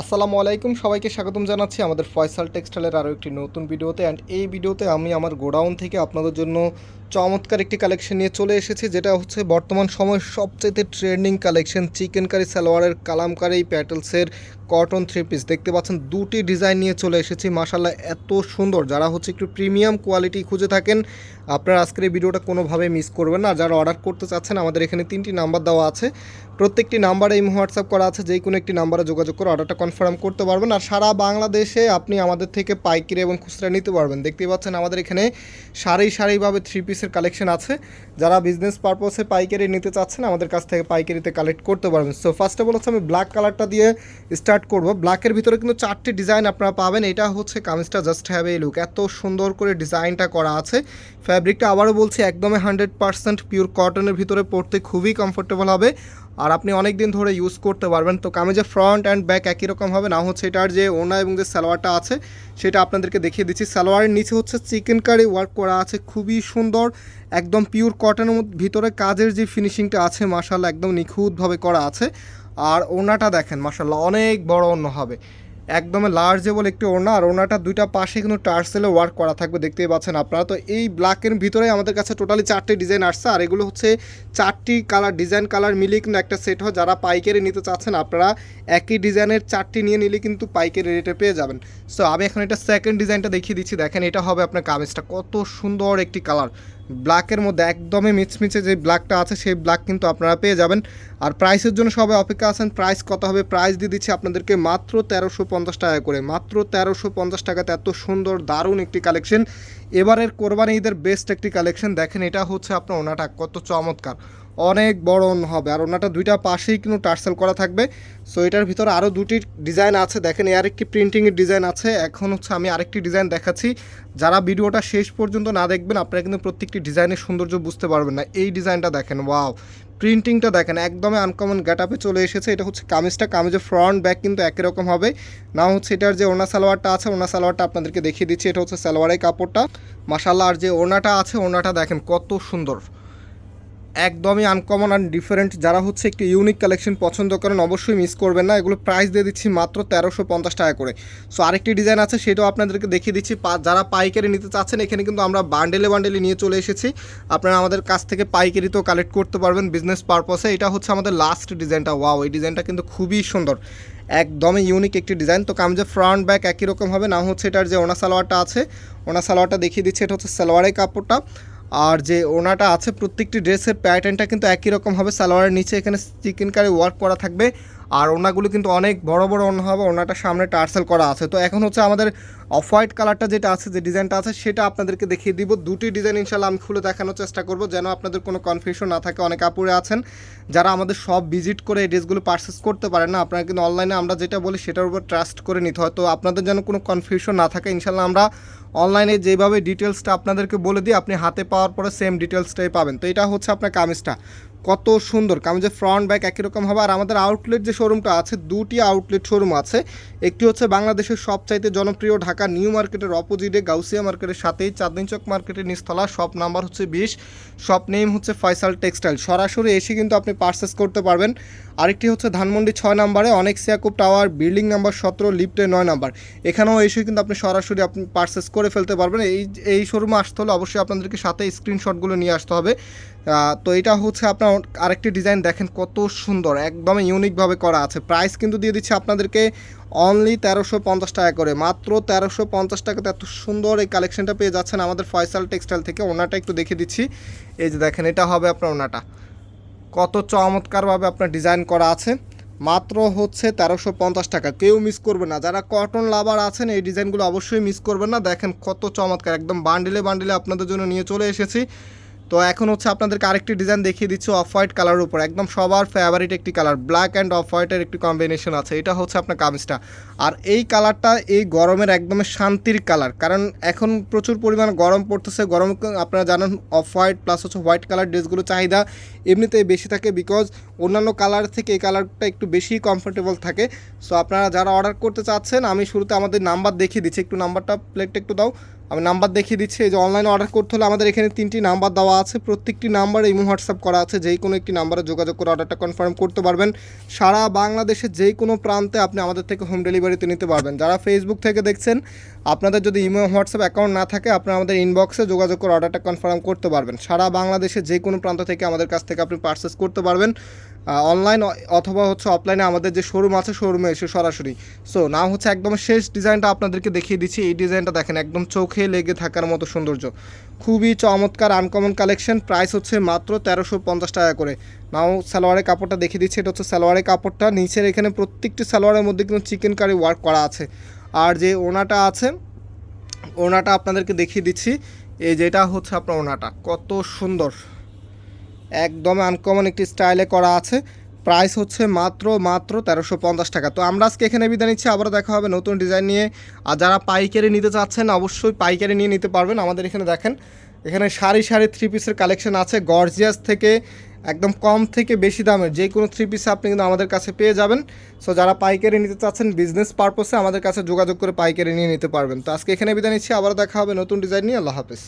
আসসালামু আলাইকুম, সবাইকে স্বাগতম জানাচ্ছি আমাদের ফয়সাল টেক্সটাইলের আরও একটি নতুন ভিডিওতে। অ্যান্ড এই ভিডিওতে আমি আমার গোডাউন থেকে আপনাদের জন্য চমৎকার একটি কালেকশন নিয়ে চলে এসেছি, যেটা হচ্ছে বর্তমান সময়ের সবচেয়ে ট্রেন্ডিং কালেকশন চিকেন কারি সালোয়ারের কালামকারি প্যাটেলসের কটন থ্রি পিস দেখতে পাচ্ছেন, দুটি ডিজাইন নিয়ে চলে এসেছি মাসাল্লাহ এত সুন্দর। যারা হচ্ছে একটু প্রিমিয়াম কোয়ালিটি খুঁজে থাকেন, আপনারা আজকের এই ভিডিওটা কোনোভাবে মিস করবেন না। যারা অর্ডার করতে চাচ্ছেন, আমাদের এখানে তিনটি নাম্বার দেওয়া আছে। প্রত্যেকটি নাম্বারে এই হোয়াটসঅ্যাপ করা আছে, যে কোনো একটি নাম্বারে যোগাযোগ করে অর্ডারটা কনফার্ম করতে পারবেন। আর সারা বাংলাদেশে আপনি আমাদের থেকে পাইকারি এবং খুচরা নিতে পারবেন। দেখতেই পাচ্ছেন, আমাদের এখানে সারি সারিভাবে থ্রি পিসের কালেকশন আছে। যারা বিজনেস পারপসে পাইকারি নিতে চাচ্ছেন, আমাদের কাছ থেকে পাইকারিতে কালেক্ট করতে পারবেন। সো ফার্স্ট অফ অল হচ্ছে আমি ব্ল্যাক কালারটা দিয়ে স্টার্ট করব। ব্ল্যাকের ভিতরে কিন্তু চারটি ডিজাইন আপনারা পাবেন। এটা হচ্ছে কামিজটা জাস্ট হ্যাভ এই লুক এত সুন্দর করে ডিজাইনটা করা আছে। ফ্যাব্রিকটা আবারও বলছি, একদমই হান্ড্রেড পার্সেন্ট পিওর কটনের ভিতরে পড়তে খুবই কমফোর্টেবল হবে। আর আপনি অনেক দিন ধরে ইউজ করতে পারবেন। তো কামিজের ফ্রন্ট অ্যান্ড ব্যাক একই রকম হবে। না হচ্ছে এটার যে ওনা এবং যে সালোয়ারটা আছে, সেটা আপনাদেরকে দেখিয়ে দিচ্ছি। সালোয়ারের নিচে হচ্ছে চিকেন কারি ওয়ার্ক করা আছে। খুবই সুন্দর, একদম পিওর কটনের ভিতরে কাজের যে ফিনিশিংটা আছে মাসাল্লাহ একদম নিখুঁতভাবে করা আছে। আর ওনাটা দেখেন মাসাল্লাহ অনেক বড় অন্য হবে। একদম লার্জেবল একটি ওড়না, আর ওড়নাটা দুইটা পাশে কিন্তু টার্সেলে ওয়ার্ক করা থাকবে, দেখতেই পাচ্ছেন আপনারা। তো এই ব্ল্যাকের ভিতরে আমাদের কাছে টোটালি চারটে ডিজাইন আসছে, আর এগুলো হচ্ছে চারটি কালার ডিজাইন কালার মিলিয়ে কিন্তু একটা সেট হয়, যারা পাইকারি নিতে চাচ্ছেন আপনারা একই ডিজাইনের চারটি নিয়ে নিলে কিন্তু পাইকারি রেটে পেয়ে যাবেন। সো আমি এখন এটা সেকেন্ড ডিজাইনটা দেখিয়ে দিচ্ছি, দেখেন এটা হবে আপনার কামিজটা, কত সুন্দর একটি কালার ব্ল্যাকের মধ্যে একদমই মিচমিচে যে ব্ল্যাকটা আছে, সেই ব্ল্যাক কিন্তু আপনারা পেয়ে যাবেন। আর প্রাইসের জন্য সবাই অপেক্ষা আছেন। প্রাইস কত হবে? প্রাইস দিয়ে দিচ্ছি আপনাদেরকে মাত্র তেরোশো পঞ্চাশ টাকা করে। মাত্র তেরোশো পঞ্চাশ টাকাতে এত সুন্দর, দারুণ একটি কালেকশন। এবারের কোরবানি ঈদের বেস্ট একটি কালেকশন। দেখেন, এটা হচ্ছে আপনার ওনাটা। কত চমৎকার। অনেক বড় হবে। আর ওনাটা দুইটা পাশেই কিন্তু টার্সেল করা থাকবে। সো এটার ভিতরে আরও দুটি ডিজাইন আছে। দেখেন এর একটি প্রিন্টিংয়ের ডিজাইন আছে। এখন হচ্ছে আমি আরেকটি ডিজাইন দেখাচ্ছি। যারা ভিডিওটা শেষ পর্যন্ত না দেখবেন, আপনারা কিন্তু প্রত্যেকটি ডিজাইনের সৌন্দর্য বুঝতে পারবেন না। এই ডিজাইনটা দেখেন, ওয়াও! প্রিন্টিংটা দেখেন, একদমই আনকমন গ্যাট আপে চলে এসেছে। এটা হচ্ছে কামিজটা। কামিজের ফ্রন্ট ব্যাক কিন্তু একই রকম হবে। না হচ্ছে এটার যে ওনা সালোয়ারটা আছে ওনা সালোয়ারটা আপনাদেরকে দেখিয়ে দিচ্ছি। এটা হচ্ছে সালোয়ারের কাপড়টা। মাসাল্লাহ আর যে ওনাটা আছে ওনাটা দেখেন কত সুন্দর। একদমই আনকমন আর ডিফারেন্ট যারা হচ্ছে একটু ইউনিক কালেকশন পছন্দ করেন, অবশ্যই মিস করবেন না। এগুলো প্রাইস দিয়ে দিচ্ছি মাত্র তেরোশো পঞ্চাশ টাকা করে। সো আরেকটি ডিজাইন আছে, সেটাও আপনাদেরকে দেখিয়ে দিচ্ছি। যারা পাইকারি নিতে চাচ্ছেন, এখানে কিন্তু আমরা বান্ডেলে বান্ডেলে নিয়ে চলে এসেছি। আপনারা আমাদের কাছ থেকে পাইকারি তো কালেক্ট করতে পারবেন বিজনেস পারপসে এটা হচ্ছে আমাদের লাস্ট ডিজাইনটা ওয়াও এই ডিজাইনটা কিন্তু খুবই সুন্দর। একদমই ইউনিক একটি ডিজাইন তো কামিজের ফ্রন্ট ব্যাক একই রকম হবে। না হচ্ছে এটার যে ওনা সালোয়ারটা আছে, ওনা সালোয়ারটা দেখিয়ে দিচ্ছি। এটা হচ্ছে সালোয়ারের কাপড়টা। আর যে ওনাটা আছে প্রত্যেকটি ড্রেসের প্যাটার্নটা কিন্তু একই রকম হবে, সালোয়ারের নিচে এখানে চিকেন কারি ওয়ার্ক করা থাকবে। আর ওনাগুলো কিন্তু অনেক বড় বড় ওনা হবে ওনাটা সামনে টার্সেল করা আছে। তো এখন হচ্ছে আমাদের অফ হোয়াইট কালারটা যেটা আছে, যে ডিজাইনটা আছে, সেটা আপনাদেরকে দেখিয়ে দিব। দুটি ডিজাইন ইনশাল্লাহ আমি খুলে দেখানোর চেষ্টা করব, যেন আপনাদের কোনো কনফিউশন না থাকে। অনেক আপুরে আছেন, যারা আমাদের সব ভিজিট করে এই ড্রেসগুলো পারচেস করতে পারেন না, আপনারা কিন্তু অনলাইনে আমরা যেটা বলি, সেটার উপর ট্রাস্ট করে নিতে হয়। তো আপনাদের যেন কোনো কনফিউশন না থাকে ইনশাল্লাহ আমরা অনলাইনে যেভাবে ডিটেলসটা আপনাদেরকে বলে দিই, আপনি হাতে পাওয়ার পরে সেম ডিটেলসটাই পাবেন। তো এটা হচ্ছে আপনার কামিজটা। কত সুন্দর। কামিজের ফ্রন্ট ব্যাক একই রকম হবে। আর আমাদের আউটলেট যে শোরুমটা আছে, দুটি আউটলেট শোরুম আছে। একটি হচ্ছে বাংলাদেশের সবচাইতে জনপ্রিয় ঢাকা নিউ মার্কেটের অপোজিটে গাউসিয়া মার্কেটের সাথেই চাঁদনি চক মার্কেটের নিস্তলা শপ নাম্বার হচ্ছে বিশ। শপ নেম হচ্ছে ফয়সাল টেক্সটাইল সরাসরি এসে কিন্তু আপনি পারচেস করতে পারবেন। আরেকটি হচ্ছে ধানমন্ডি ছয় নাম্বারে অনেক সিয়াকুব টাওয়ার বিল্ডিং নাম্বার সতেরো লিফটে নয় নাম্বার এখানেও এসে কিন্তু আপনি সরাসরি আপনি পারচেস করে ফেলতে পারবেন। এই এই শোরুমে আসতে হলে অবশ্যই আপনাদেরকে সাথে স্ক্রিনশটগুলো নিয়ে আসতে হবে। তো এটা হচ্ছে আপনার আরেকটি ডিজাইন দেখেন কত সুন্দর একদম ইউনিকভাবে করা আছে। প্রাইস কিন্তু দিয়ে দিচ্ছে আপনাদেরকে অনলি তেরোশো পঞ্চাশ টাকা করে। মাত্র তেরোশো পঞ্চাশ টাকাতে এত সুন্দর এই কালেকশনটা পেয়ে যাচ্ছেন আমাদের ফয়সাল টেক্সটাইল থেকে। ওনাটা একটু দেখে দিচ্ছি। এই যে দেখেন, এটা হবে আপনার ওনাটা। কত চমৎকারভাবে আপনার ডিজাইন করা আছে। মাত্র হচ্ছে তেরোশো পঞ্চাশ টাকা। কেউ মিস করবে না। যারা কটন লাভার আছেন, এই ডিজাইনগুলো অবশ্যই মিস করবেন না। দেখেন কত চমৎকার। একদম বান্ডিলে বান্ডিলে আপনাদের জন্য নিয়ে চলে এসেছি। তো এখন হচ্ছে আপনাদেরকে আরেকটি ডিজাইন দেখিয়ে দিচ্ছি অফ হোয়াইট কালারের উপর। একদম সবার ফেভারিট একটি কালার ব্ল্যাক অ্যান্ড অফ হোয়াইটের একটি কম্বিনেশন আছে। এটা হচ্ছে আপনার কামিজটা। আর এই কালারটা এই গরমের একদমই শান্তির কালার কারণ এখন প্রচুর পরিমাণ গরম পড়তেছে। গরম আপনারা জানেন অফ হোয়াইট প্লাস হচ্ছে হোয়াইট কালার ড্রেসগুলো চাহিদা এমনিতেই বেশি থাকে বিকজ অন্যান্য কালার থেকে এই কালারটা একটু বেশি কমফোর্টেবল থাকে। সো আপনারা যারা অর্ডার করতে চাচ্ছেন, আমি শুরুতে আমাদের নাম্বার দেখিয়ে দিচ্ছি। একটু নাম্বারটা প্লেটটা একটু দাও। আমি নাম্বার দেখিয়ে দিচ্ছি, এই যে অনলাইনে অর্ডার করতে হলে আমাদের এখানে তিনটি নাম্বার দেওয়া আছে। প্রত্যেকটি নাম্বারে ইমো হোয়াটসঅ্যাপ করা আছে যেই কোনো একটি নাম্বারে যোগাযোগ করে অর্ডারটা কনফার্ম করতে পারবেন। সারা বাংলাদেশের যেই কোনো প্রান্তে আপনি আমাদের থেকে হোম ডেলিভারিতে নিতে পারবেন। যারা ফেসবুক থেকে দেখছেন, আপনাদের যদি ইমো হোয়াটসঅ্যাপ অ্যাকাউন্ট না থাকে আপনি আমাদের ইনবক্সে যোগাযোগ করে অর্ডারটা কনফার্ম করতে পারবেন। সারা বাংলাদেশের যে কোনো প্রান্ত থেকে আমাদের কাছ থেকে আপনি পারচেস করতে পারবেন। অনলাইন অথবা হচ্ছে অফলাইনে আমাদের যে শোরুম আছে শোরুমে এসে সরাসরি। সো না হচ্ছে একদম শেষ ডিজাইনটা আপনাদেরকে দেখিয়ে দিচ্ছি। এই ডিজাইনটা দেখেন, একদম চোখে লেগে থাকার মতো সৌন্দর্য। খুবই চমৎকার আনকমন কালেকশন প্রাইস হচ্ছে মাত্র তেরোশো পঞ্চাশ টাকা করে। নাও সালোয়ারের কাপড়টা দেখিয়ে দিচ্ছি, এটা হচ্ছে সালোয়ারের কাপড়টা। নিচের এখানে প্রত্যেকটি সালোয়ারের মধ্যে কিন্তু চিকেন কারি ওয়ার্ক করা আছে। আর যে ওনাটা আছে, ওনাটা আপনাদেরকে দেখিয়ে দিচ্ছি। এই যেটা হচ্ছে আপনার ওনাটা, কত সুন্দর। একদম আনকমন একটি স্টাইলে করা আছে। প্রাইস হচ্ছে মাত্র মাত্র তেরোশো পঞ্চাশ টাকা। তো আমরা আজকে এখানে বিদায় নিচ্ছি, আবারও দেখা হবে নতুন ডিজাইন নিয়ে। আর যারা পাইকারি নিতে চাচ্ছেন, অবশ্যই পাইকারি নিয়ে নিতে পারবেন। আমাদের এখানে দেখেন, এখানে সারি সারি থ্রি পিসের কালেকশন আছে। গর্জিয়াস থেকে, একদম কম থেকে বেশি দামের, যে কোনো থ্রি পিস আপনি কিন্তু আমাদের কাছে পেয়ে যাবেন। সো যারা পাইকারি নিতে চাচ্ছেন বিজনেস পারপসে আমাদের কাছে যোগাযোগ করে পাইকারি নিয়ে নিতে পারবেন। তো আজকে এখানে বিদায় নিচ্ছি আবার দেখা হবে নতুন ডিজাইন নিয়ে। আল্লাহ হাফেজ।